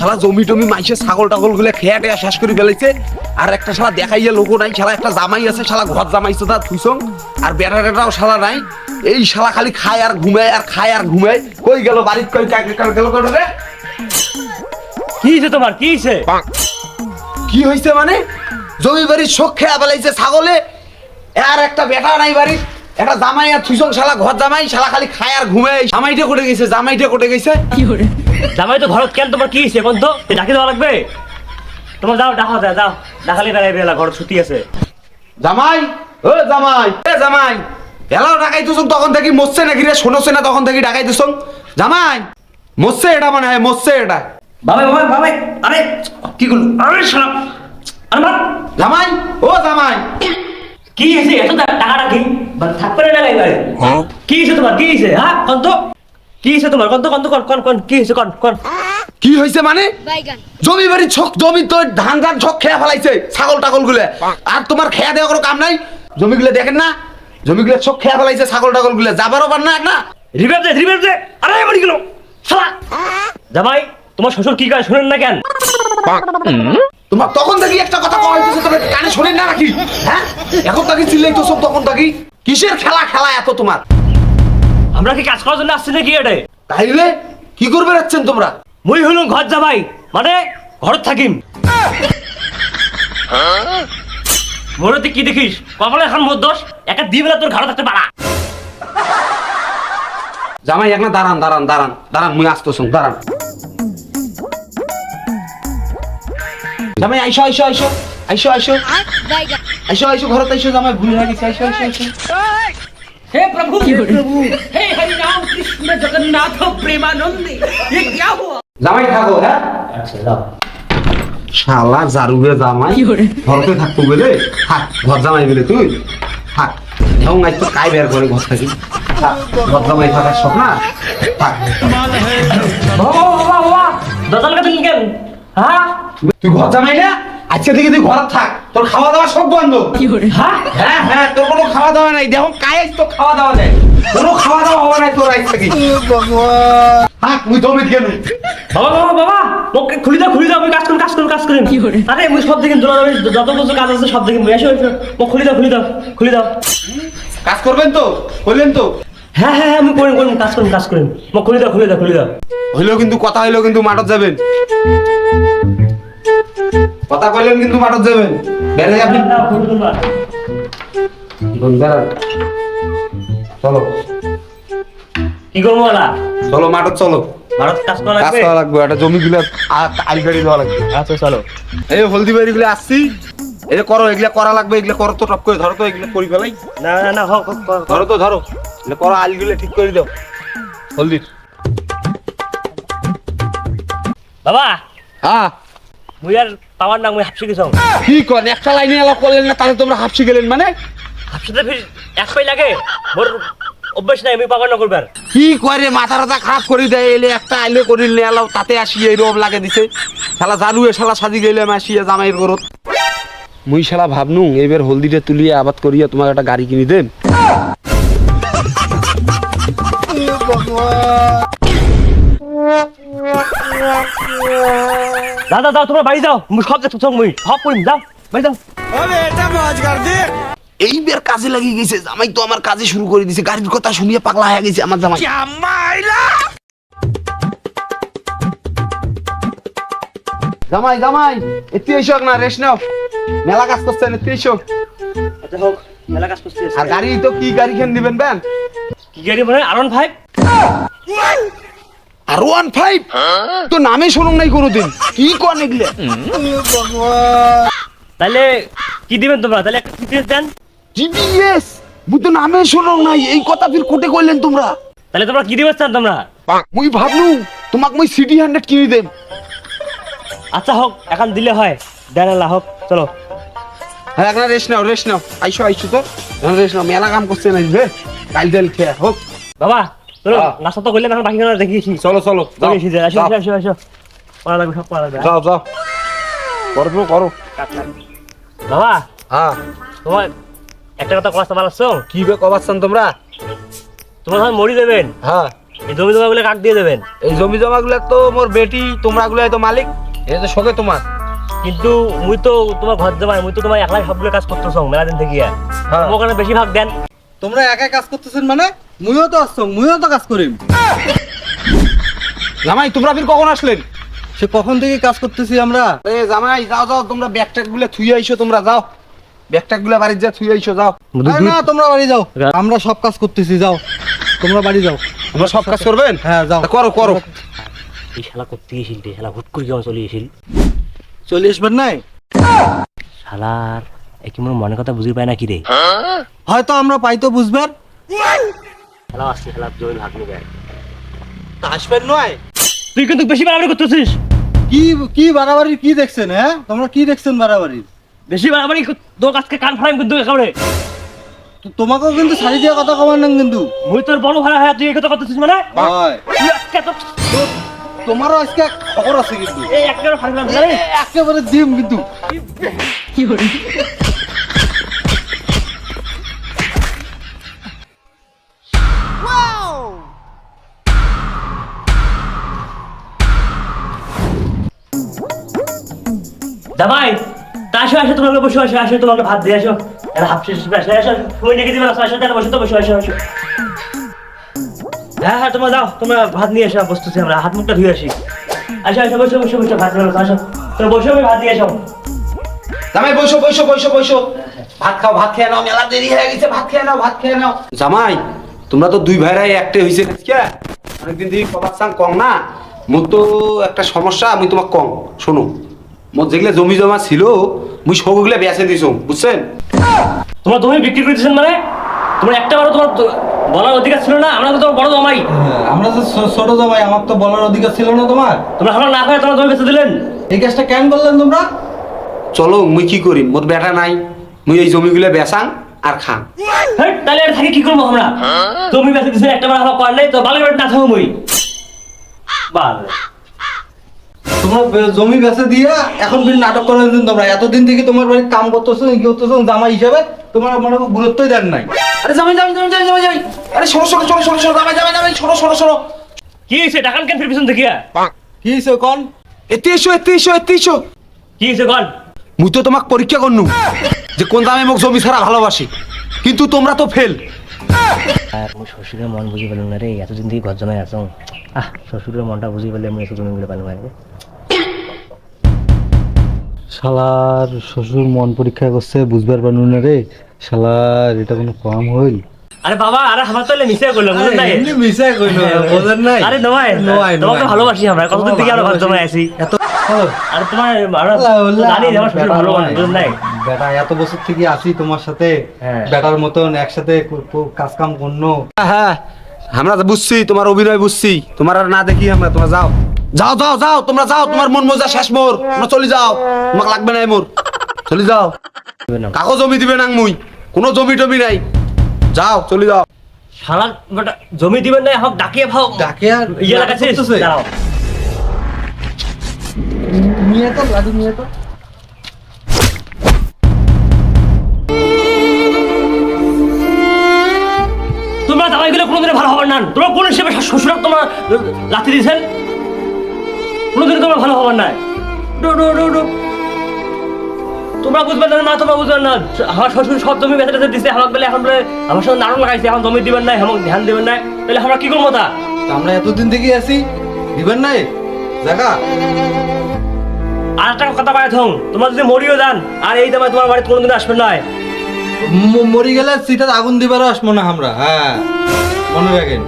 শালা জমি টমি মাইসে ছাগল টাগলগুলো খেয়া টেয়া শেষ করে ফেলেছে আর একটা শালা দেখাইয়া লোক নাই শালা একটা জামাই আছে শালা ঘর জামাইছে তার থুইসং আর বেটা টেটাও শালা নাই। এই শালা খালি খায় আর ঘুমায় আর খায় আর ঘুমায়। কই গেল বাড়িত কই গেল কই রে কি হয়েছে তোমার? কি হয়েছে কি হইছে মানে? জমি বাড়ির শোক খেয়া ফেলাইছে ছাগলে। আর একটা বেটা নাই বাড়ির। একটা জামাই আর থুইসং শালা ঘর জামাই শালা খালি খায় আর ঘুমায়। জামাইটা কোটে গেছে জামাইটা কোটে গেছে। জামাই তো ঘরত কেন? তোমার কি হয়েছে এখন তো ডাকি দেওয়া লাগবে? তোমার যাও ডাকা দেয় যাও। ডাকালি বেড়াই বেলা ঘর ছুটি আছে। জামাই ও জামাই এ জামাই এলাও ডাকাই তুসং তখন থেকে মরছে নাকি রে? শোনছে না তখন থেকে ডাকাই তুসং জামাই মরছে এটা মানে হয় মরছে এটা। বাবা বাবা বাবা আরে কি করল? আরে শালা আরে বাবা, জামাই ও জামাই। কি হয়েছে এত টা- টাকা রাখি থাকবে না ডাকাই বাড়ি কি হয়েছে তোমার? কি হয়েছে হ্যাঁ কি হয়েছে তোমার? কন তো কন তো কন কন কন কি হয়েছে কন কন। কি হয়েছে মানে? জমি বাড়ি ছক জমি তো ধান ধান ছক খেয়া ফেলাইছে ছাগল টাগল গুলে। আর তোমার খেয়া দেওয়া কোনো কাম নাই? জমিগুলো দেখেন না? জমিগুলো ছক খেয়া ফেলাইছে ছাগল টাগল গুলে। যাবারও পার না না? রিভাইভ দে রিভাইভ দে। আরে মরি গেল। শালা। জামাই তোমার শ্বশুর কি করে শুনেন না কেন? তোমার তখন থেকে একটা কথা কওয়া হইতেছে তবে কানে শোনেন না নাকি? হ্যাঁ? এখন তাকে চিল্লাই তো সব তখন থাকি। কিসের খেলা খেলা এত তোমার? আমরা কি কাজ করার জন্য আসছি নাকি এটা তাইলে কি করবে যাচ্ছেন তোমরা মুই হলুম ঘর জামাই মানে ঘর থাকিম মোরতে কি দেখিস কপালে এখন মোর দোষ একটা দি বেলা তোর ঘর থাকতে পারা জামাই এক না দাঁড়ান দাঁড়ান দাঁড়ান দাঁড়ান মুই আসতেছ দাঁড়ান জামাই আইসো আইসো আইসো আইসো আইসো আইসো আইসো ঘরত আইসো জামাই ভুল হয়ে গেছে আইসো আইসো আইসো हे प्रभु हे प्रभु हे हरि राम कृष्ण जगन्नाथ प्रेमानंदी ये क्या हुआ জামাই থাকো হ্যাঁ আচ্ছা যাও শালা জারুবে জামাই ঘরতে থাকতো বলে থাক ঘর জামাই বলে তুই থাক এবং আজ তো কাই বের করে ঘর থাকি থাক, ঘর জামাই থাকার শখ না থাক বাবা বাবা বাবা দতাল কাছে কেন হ্যাঁ তুই ঘর জামাই না আজকে থেকে তুই ঘর থাক তোর খাওয়া দাওয়া সব বন্ধ। হ্যাঁ? হ্যাঁ হ্যাঁ তোর কোনো খাওয়া দাওয়া নাই। দেখো কায়ে তো খাওয়া দাওয়া নেই কোনো খাওয়া দাওয়া হবে না তোর আজ থেকে। থাক তুই জমি গেল বাবা বাবা বাবা ওকে খুলি দাও খুলি দাও আমি কাজ করুন কাজ করুন কাজ করুন আরে মুই সব দিকে দৌড়া দৌড়ি যত বছর কাজ আছে সব দিকে এসো এসো। ও খুলি দাও খুলি দাও খুলি দাও। কাজ করবেন তো? বললেন তো? হ্যাঁ হ্যাঁ হ্যাঁ আমি করুন করুন কাজ করুন কাজ করুন ও খুলি দাও খুলি দাও খুলি দাও। হইলেও কিন্তু কথা হইল কিন্তু মাঠত যাবেন। কথা কইলেন কিন্তু মাঠত যাবেন। বেড়ে আপনি। বেড়ান চলো। কি করব ওলা চলো মাঠত চলো। কাজ করা লাগবে? একটা জমি গুলো আলগাড়ি দেওয়া লাগবে। আচ্ছা চলো। এই হলদি বাড়ি গুলো আসছি। এটা করো এগুলা করা লাগবে এগুলা করো তো টপ করে ধরো তো এগুলা করি ফেলাই। না না না হোক হোক, হোক, হোক। ধরো তো ধরো। এগুলা করো আলগুলো ঠিক করে দাও। হলদি। বাবা হ্যাঁ। মুই আর পাওয়ার না মুই হাফসি গেছ কি করেন একটা লাইনে এলাও করলেন না তাহলে তোমরা হাফসি গেলেন মানে? হাফসিতে ফির এক পাই লাগে। মোর অভ্যাস নাই আমি পাওয়ার না করবার। কি করে মাথা টাথা খারাপ করে দেয় এলে একটা আইলে করিল নে এলাও তাতে আসি এই রোগ লাগে দিছে। শালা জারুয়ে শালা সাজি গেলে আমি আসিয়া জামাইয়ের গরত মুই শালা ভাবনু এইবার হলদিটা তুলিয়ে আবাদ করিয়া তোমাকে একটা গাড়ি কিনে দেন দাদা দাও তোমরা বাড়ি যাও। সব দেখছ মুই। সব করিম যাও বাড়ি যাও। এইবার কাজে লাগিয়ে গেছে। জামাই তো আমার কাজে শুরু করে দিছে গাড়ির কথা শুনিয়ে পাগলা হয়ে গেছে আমার জামাই। জামাই জামাই এতে এসো না? রেস্ট নাও। মেলা কাজ করছেন এতে এসো আচ্ছা হোক মেলা কাজ করতে আর গাড়ি তো কি গাড়ি খেন দিবেন বেন কি গাড়ি মানে? আরন ফাইভ আর ওয়ান ফাইভ তো নামে শুনুন নাই কোনোদিন। কি কন এগুলো তাহলে কি দিবেন তোমরা? তাহলে একটা টিপিএস দেন। জিপিএস মুই তো নামে শুনুন নাই এই কথা ফির কোটে কইলেন তোমরা। তাহলে তোমরা কি দিবেন চান তোমরা? মুই ভাবনু তোমাক মুই সিটি হান্ড্রেড কিনে দেব আচ্ছা হোক এখন দিলে হয়। দেন আল্লাহ হোক চলো। হ্যাঁ এখন রেস্ট নাও রেস্ট নাও। আইসো আইসো তো। রেস্ট নাও মেলা কাম করছে না কাল দেল খেয়া হোক। বাবা নাস্তা তো করলে এখন বাকি না দেখিয়েছি চলো চলো চলে এসেছি আসো আসো আসো আসো করা লাগবে সব করা লাগবে যাও যাও। করো তো করো বাবা হ্যাঁ তোমার একটা কথা কথা বলাচ্ছ কি বে কবাচ্ছেন তোমরা? তোমরা যখন মরি দেবেন হ্যাঁ এই জমি জমাগুলো কাক দিয়ে দেবেন এই জমি জমা গুলা তো মোর বেটি তোমরা গুলাই তো মালিক। এটা তো শোকে তোমার কিন্তু মুই তো তোমার ঘর জমাই মুই তো তোমার একলাই সবগুলো কাজ করতেছ মেলা দিন থেকে হ্যাঁ। ওখানে বেশি ভাগ দেন। তোমরা একাই কাজ করতেছেন মানে? মুইও তো আসছো মুইও তো কাজ করিম। জামাই তোমরা ফির কখন আসলেন? সে কখন থেকে কাজ করতেছি আমরা? এ জামাই যাও যাও তোমরা ব্যাগ ট্যাগগুলো থুই আইসো তোমরা যাও। ব্যাগ ট্যাগগুলো বাড়িতে যা থুই আইসো যাও। না তোমরা বাড়ি যাও। আমরা সব কাজ করতেছি যাও। তোমরা বাড়ি যাও। তোমরা সব কাজ করবেন? হ্যাঁ যাও। করো করো। এই শালা করতে গেছিল রে শালা হুট করে কেমন চলে গেছিল চলে আসবেন নাই? শালার একই মনে মনের কথা বুঝি পায় না কি রে? হয়তো আমরা পাইতো বুঝবেন শালা আসছে শালা জমি ভাগ নিবে আসবেন নয়? তুই কিন্তু বেশি বাড়াবাড়ি করতেছিস। কি কি বাড়াবাড়ি কি দেখছেন হ্যাঁ? তোমরা কি দেখছেন বাড়াবাড়ি বেশি বাড়াবাড়ি তোর কাছকে কান ফাড়াই কিন্তু একেবারে। তোমাকেও কিন্তু শাড়ি দিয়ে কথা কমান না কিন্তু। মুই তোর বড় ভাড়া হ্যাঁ তুই এই কথা করতেছিস মানে? হয়। তোমারও আজকে খবর আছে কিন্তু। এই একেবারে ফাড়ি ফেলাম জানিস? একেবারে দিম কিন্তু। জামাই তা আসো আসো তোমাকে বসে আসো আসো তোমাকে ভাত দিয়ে আসো। এরা হাফ শেষ আসো আসো তুমি ডেকে দিবে আসো আসো তাহলে বসে তো বসে আসো আসো। হ্যাঁ হ্যাঁ তোমরা যাও তোমরা ভাত নিয়ে এসো বসতেছি আমরা। হাত মুখটা ধুয়ে আসি। আসো আসো বসে বসে বসে ভাত নিয়ে আসো আসো। তোমরা বসে আমি ভাত দিয়ে আসো। জামাই বসো বসো বসো বসো। ভাত খাও ভাত খেয়ে নাও মেলা দেরি হয়ে গেছে ভাত খেয়ে নাও ভাত খেয়ে নাও। জামাই তোমরা তো দুই ভাইরাই একটে হইছে আজকে। অনেকদিন থেকে কবার সাং কম না? মোর তো একটা সমস্যা আমি তোমাক কম শোনো। মোর যেগুলো জমি জমা ছিল মুই সবগুলো বেচে দিছো বুঝছেন? তোমরা জমি বিক্রি করে দিচ্ছেন মানে? তোমার একটা বড় তোমার বলার অধিকার ছিল না আমরা তো তোমার বড় জামাই। হ্যাঁ, আমরা তো ছোট জামাই আমার তো বলার অধিকার ছিল না তোমার। তোমরা আমরা না তোমরা তুমি বেঁচে দিলেন। এই কাজটা কেন বললেন তোমরা? চলো মুই কি করি? মোর বেটা নাই মুই এই জমিগুলো বেচাং আর খাং। হেই, তাহলে আর থাকি কি করব আমরা? জমি বেঁচে দিচ্ছেন একটা বার আমার কর নেই তো ভালো করে না থাকব মই। বাল তোমরা জমি বেচে দিয়ে এখন বিল নাটক করে দিন তোমরা এতদিন থেকে তোমার বাড়ি কাম করতেছো কি করতেছো জামাই হিসেবে তোমার মনে গুরুত্বই দেন নাই। আরে জামাই জামাই জামাই জামাই জামাই আরে সরো সরো সরো সরো সরো জামাই জামাই জামাই সরো সরো সরো। কি হয়েছে টাকান কেন পিছন কি হয়েছে কন? এতে এসো এতে এসো এতে এসো। কি হয়েছে কন? মুই তো তোমাক পরীক্ষা করনু যে কোন দামে মোক জমি ছাড়া ভালোবাসি। কিন্তু তোমরা তো ফেল শ্বশুরের মন বুঝি পেলাম না রে এতদিন থেকে ঘর জমায় আছো। আহ শ্বশুরের মনটা বুঝি পেলে আমি এসে জমিগুলো পালাম না রে শালার শ্বশুর মন পরীক্ষা করছে বুঝবার পারনু না রে। শালার এটা কোনো কম হইল। আরে বাবা আরে আমার তো মিশে করলাম বুঝলেন নাই? এমনি মিশাই কইলো বোঝেন নাই? আরে নয় নয়, তোমাকে ভালোবাসি আমরা কতদিন থেকে আমরা জমায় আছি? এত হ্যাঁ। আরে তোমার জানি আমার শ্বশুর ভালো বুঝলেন নাই? বেটা এত বছর থেকে আছি তোমার সাথে। হ্যাঁ। বেটার মতন একসাথে কাজ কাম করনো। হ্যাঁ। আমরা তো বুঝছি তোমার অভিনয় বুঝছি। তোমার আর না দেখি আমরা তোমরা যাও। যাও যাও যাও তোমরা যাও তোমার মন মজা শেষ মোর। তোমরা চলে যাও তোমাকে লাগবে না মোর। চলে যাও। কাগজ জমি দিবে না মুই কোনো জমি টমি নাই। যাও চলে যাও। শালা বেটা জমি দিবেন না এখন ডাকিয়ে ভাও। ডাকে আর ইয়ে লাগাচ্ছিস। দাঁড়াও। নিয়ে তো লাডু নিয়ে তো তোমরা জামাইগুলো কোনোদিনও ভালো হবার না। তোমরা কোন হিসেবে শ্বশুর তোমরা লাথি দিয়েছেন? কোনোদিনও তোমরা ভালো হবার নাই। ডো ডো ডো ডো। তোমরা বুঝবে না না তোমরা বুঝবে না। আমার শ্বশুর সব জমি বেঁচে টেচে দিছে আমাকে বলে এখন বলে আমার সঙ্গে নাড়ন লাগাইছে এখন জমি দিবেন নাই আমাকে ধ্যান দিবেন নাই। তাহলে আমরা কি করব তা? আমরা এতদিন থেকে আছি দিবেন নাই? দেখা আর একটা কথা পায় থং তোমরা যদি মরিও যান আর এই দামে তোমার বাড়িতে কোনোদিন আসবে না মরি গেলে সিটার আগুন দিবারও আসব না আমরা হ্যাঁ। মনে রাখেন।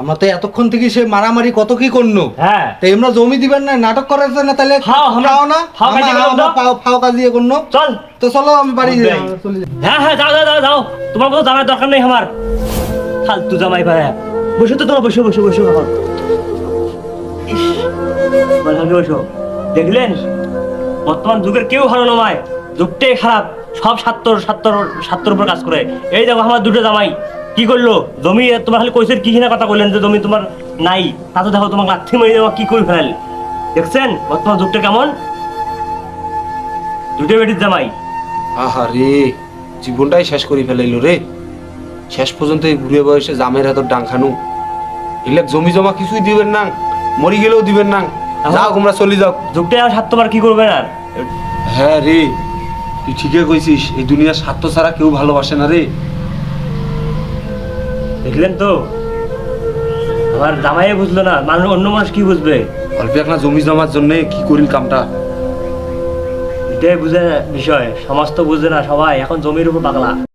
আমরা তো এতক্ষণ থেকে সে মারামারি কত কি করল হ্যাঁ। তো আমরা জমি দিবেন না নাটক করাচ্ছে না তাহলে আমরা- না। ফাও ফাও করল চল। তো চলো আমি বাড়ি চলে হ্যাঁ হ্যাঁ যাও যাও যাও তোমার কোনো জামাই দরকার নেই আমার। ফালতু জামাই বসে তো তোমার বসে বসে বসে এখন। বসো। দেখলেন? বর্তমান যুগের কেউ ভালো নয় যুগটাই খারাপ। সব সাত্তর সাত্তর সাত্তর উপর কাজ করে। এই দেখো আমার দুটো জামাই। কি করল? জমি তোমার খালি কইসের কি না কথা বললেন যে জমি তোমার নাই। তা তো দেখো তোমার লাথি মেরে দেওয়া কি করে ফেলাল। দেখছেন? বর্তমান যুগটা কেমন? দুটো বেটির জামাই। আহা রে জীবনটাই শেষ করে ফেলাইলো রে। শেষ পর্যন্ত এই বুড়ে বয়সে জামের হাতর ডাং খানু। এলে জমি জমা কিছুই দিবেন না মরি গেলেও দিবেন না। যাও তোমরা চলে যাও। যুগটা আর সাত তোমার কি করবে আর? হ্যাঁ রে তুই ঠিকই কইছিস এই দুনিয়ার স্বার্থ ছাড়া কেউ ভালোবাসে না রে। দেখলেন তো? আমার জামাইয়ে বুঝলো না মানুষ অন্য মানুষ কি বুঝবে? অল্প একটা জমি জমার জন্য কি করিল কামটা? এটাই বুঝে বিষয় সমাজ তো বুঝে না সবাই এখন জমির উপর পাগলা।